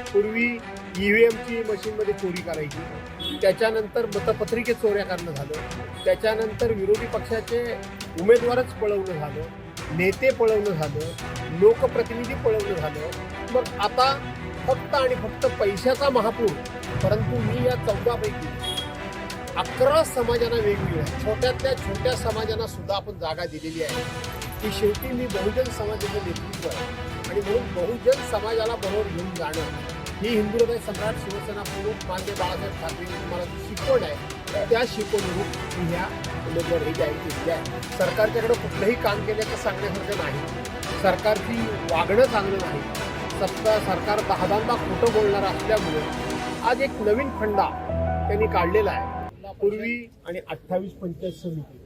पूर्वी ईव्हीएमची मशीनमध्ये चोरी करायची. त्याच्यानंतर मतपत्रिकेत चोऱ्या करणं झालं. त्याच्यानंतर विरोधी पक्षाचे उमेदवारच पळवणं झालं. नेते पळवणं झालं. लोकप्रतिनिधी पळवणं झालं. मग आता फक्त आणि फक्त पैशाचा महापूर परंतु मी या चौदापैकी अकरा समाजांना वेगवेगळ्या छोट्यातल्या छोट्या समाजांना सुद्धा आपण जागा दिलेली आहे. की शेवटी मी बहुजन समाजाचं नेतृत्व आहे. आणि म्हणून बहुजन समाजाला बरोबर घेऊन जाणं. ही हिंदू हृदय सम्राट शिवसेना प्रमुख मान्य बाळासाहेब ठाकरे मला जी शिकवण आहे त्या शिकवणूक मी ह्या उमेदवार हे जाहीर केलेली आहे. सरकारच्याकडे कुठलंही काम केल्याचं सांगण्यासारखं नाही. सरकारची वागणं चांगलं नाही. सत्ता सरकार दहा दहादा खोटं बोलणार असल्यामुळे आज एक नवीन फंडा त्यांनी काढलेला आहे. पूर्वी आणि अठ्ठावीस पंचायत समिती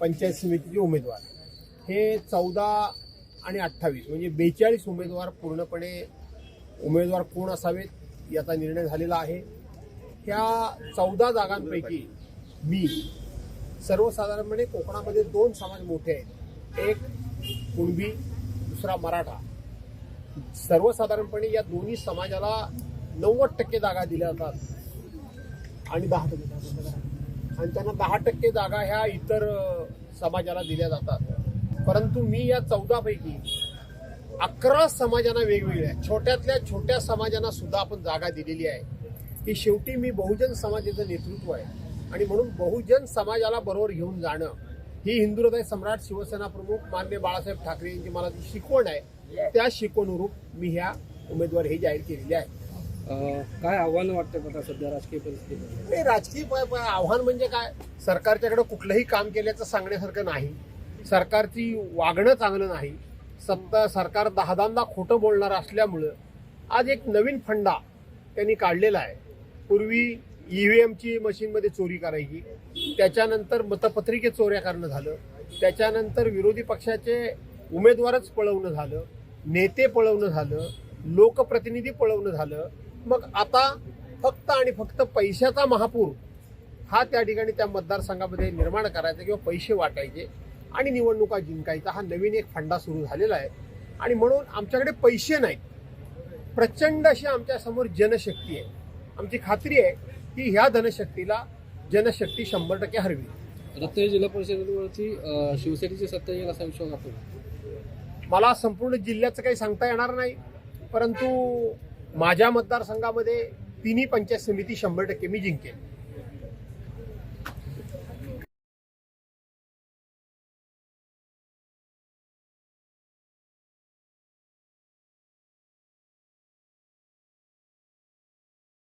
पंचायत समितीचे उमेदवार. हे चौदा आणि अठ्ठावीस. म्हणजे बेचाळीस उमेदवार पूर्णपणे उमेदवार कोण असावेत याचा निर्णय झालेला आहे. ह्या चौदा जागांपैकी मी सर्वसाधारणपणे कोकणामध्ये दोन समाज मोठे आहेत. एक कुणबी दुसरा मराठा. सर्वसाधारणपणे या दोन्ही समाजाला नव्वद टक्के जागा दिल्या जातात. आणि दहा टक्के जागा. आणि त्यांना दहा टक्के जागा ह्या इतर समाजाला दिल्या जातात. परंतु मी या चौदापैकी अकरा समाजांना वेगवेगळ्या छोट्यातल्या छोट्या समाजांना सुद्धा आपण जागा दिलेली आहे. की शेवटी मी बहुजन समाजाचं नेतृत्व आहे. आणि म्हणून बहुजन समाजाला बरोबर घेऊन जाणं ही हिंदू हृदय सम्राट शिवसेना प्रमुख मान्य बाळासाहेब ठाकरे यांची मला जी शिकवण आहे त्या शिकवणूरूप मी ह्या उमेदवार हे जाहीर केलेले आहे. काय आव्हान वाटतं सध्या राजकीय परिस्थितीत हे राजकीय आव्हान म्हणजे काय? सरकारच्याकडे कुठलंही काम केल्याचं सांगण्यासारखं नाही. सरकारची वागणं चांगलं नाही. सत्ता सरकार दहादांदा खोटं बोलणार असल्यामुळं आज एक नवीन फंडा त्यांनी काढलेला आहे. पूर्वी ई व्ही एमची मशीनमध्ये चोरी करायची त्याच्यानंतर मतपत्रिके चोऱ्या करणं झालं त्याच्यानंतर विरोधी पक्षाचे उमेदवारच पळवणं झालं नेते पळवणं झालं लोकप्रतिनिधी पळवणं झालं. मग आता फक्त आणि फक्त पैशाचा महापूर हा त्या ठिकाणी त्या मतदारसंघामध्ये निर्माण करायचा किंवा पैसे वाटायचे. आणि निवडणुका जिंकायचा हा नवीन एक फंडा सुरू झालेला आहे. आणि म्हणून आमच्याकडे पैसे नाहीत. प्रचंड अशी आमच्यासमोर जनशक्ती आहे. आमची खात्री आहे की ह्या धनशक्तीला जनशक्ती शंभर टक्के हरवी. रत्नागिरी जिल्हा परिषदेवरती शिवसेनेची सत्ता येईल असा विश्वास आपण मला संपूर्ण जिल्ह्याचं काही सांगता येणार नाही. परंतु माझ्या मतदारसंघामध्ये तिन्ही पंचायत समिती शंभर टक्के मी जिंकेन.